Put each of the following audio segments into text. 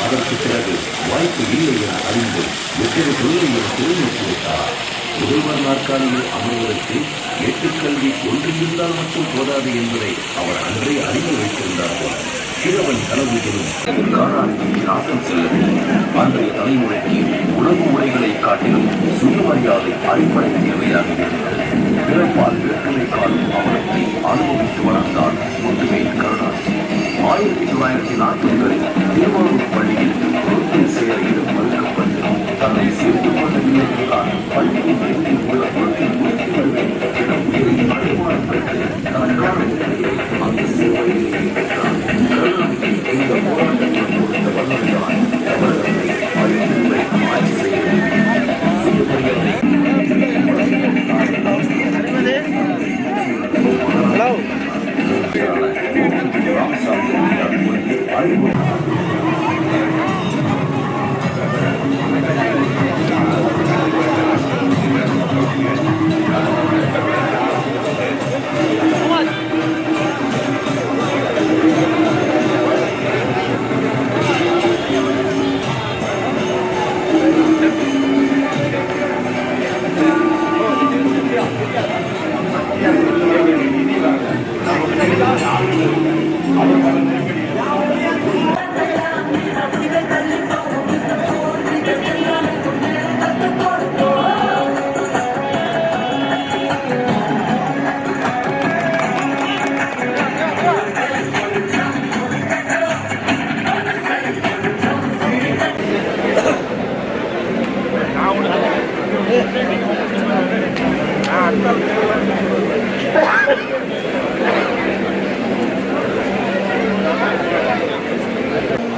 அதற்கு பிறகு வாய்ப்பு இல்லை என அறிந்து எத்தனை தொழிலை என தொழில்நோக்கி விட்டார் முதல்வர் நாற்காலியில் அமர்வதற்கு ஒன்று ஒன்றிருந்தால் மட்டும் போதாது என்பதை அவர் அன்றே அறிந்து வைத்திருந்தார்கள் சிறுவன் கனவுகளும் காராளிக்கு நாட்டம் செல்லவில்லை. அன்றைய தலைமுறைக்கு உணவு முறைகளை காட்டிலும் சுயமரியாதை அடிப்படை தேவையாக இருந்தது. பிறப்பால் வேற்றுமை காணும் அவலத்தை அனுபவித்து வளர்ந்தார் முத்துமை கருணாநிதி. ஆயிரத்தி தொள்ளாயிரத்தி நாற்பதுகளில் திருவாரூர் பள்ளியில் பொருத்தில் சேர இடம் மறுக்கப்பட்டு தன்னை சேர்த்துக் கொண்ட என்றால் பள்ளியின்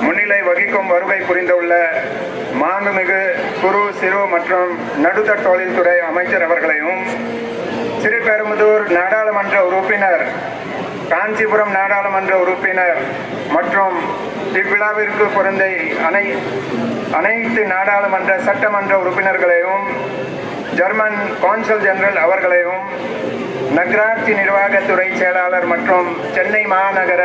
முன்னிலை வகிக்கும் வருகை புரிந்துள்ள மாண்புமிகு குறு சிறு மற்றும் நடுத்தர் தொழில்துறை அமைச்சர் அவர்களையும் சிறுபெரும்புதூர் நாடாளுமன்ற உறுப்பினர் காஞ்சிபுரம் நாடாளுமன்ற உறுப்பினர் மற்றும் இவ்விழாவிற்கு பொருந்தை அனை அனைத்து நாடாளுமன்ற சட்டமன்ற உறுப்பினர்களையும் ஜெர்மன் கான்சல் ஜெனரல் அவர்களையும் நகராட்சி நிர்வாகத்துறை செயலாளர் மற்றும் சென்னை மாநகர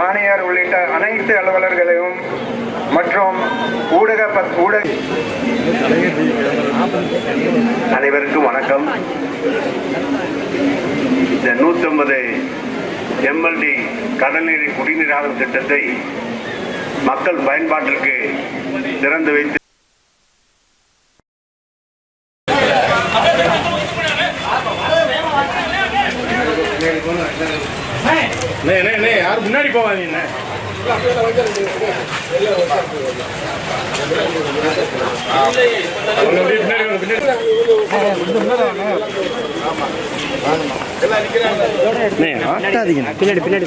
ஆணையர் உள்ளிட்ட அனைத்து அலுவலர்களையும் மற்றும் ஊடக ஊடக அனைவருக்கும் வணக்கம். இந்த நூற்றம்பது எம்எல்டி கடல்நீர் குடிநீர் ஆகும் திட்டத்தை மக்கள் பயன்பாட்டிற்கு திறந்து வைத்து முன்னாடி பின்னாடி பின்னாடி. ஆட்டாதீங்க பின்னாடி.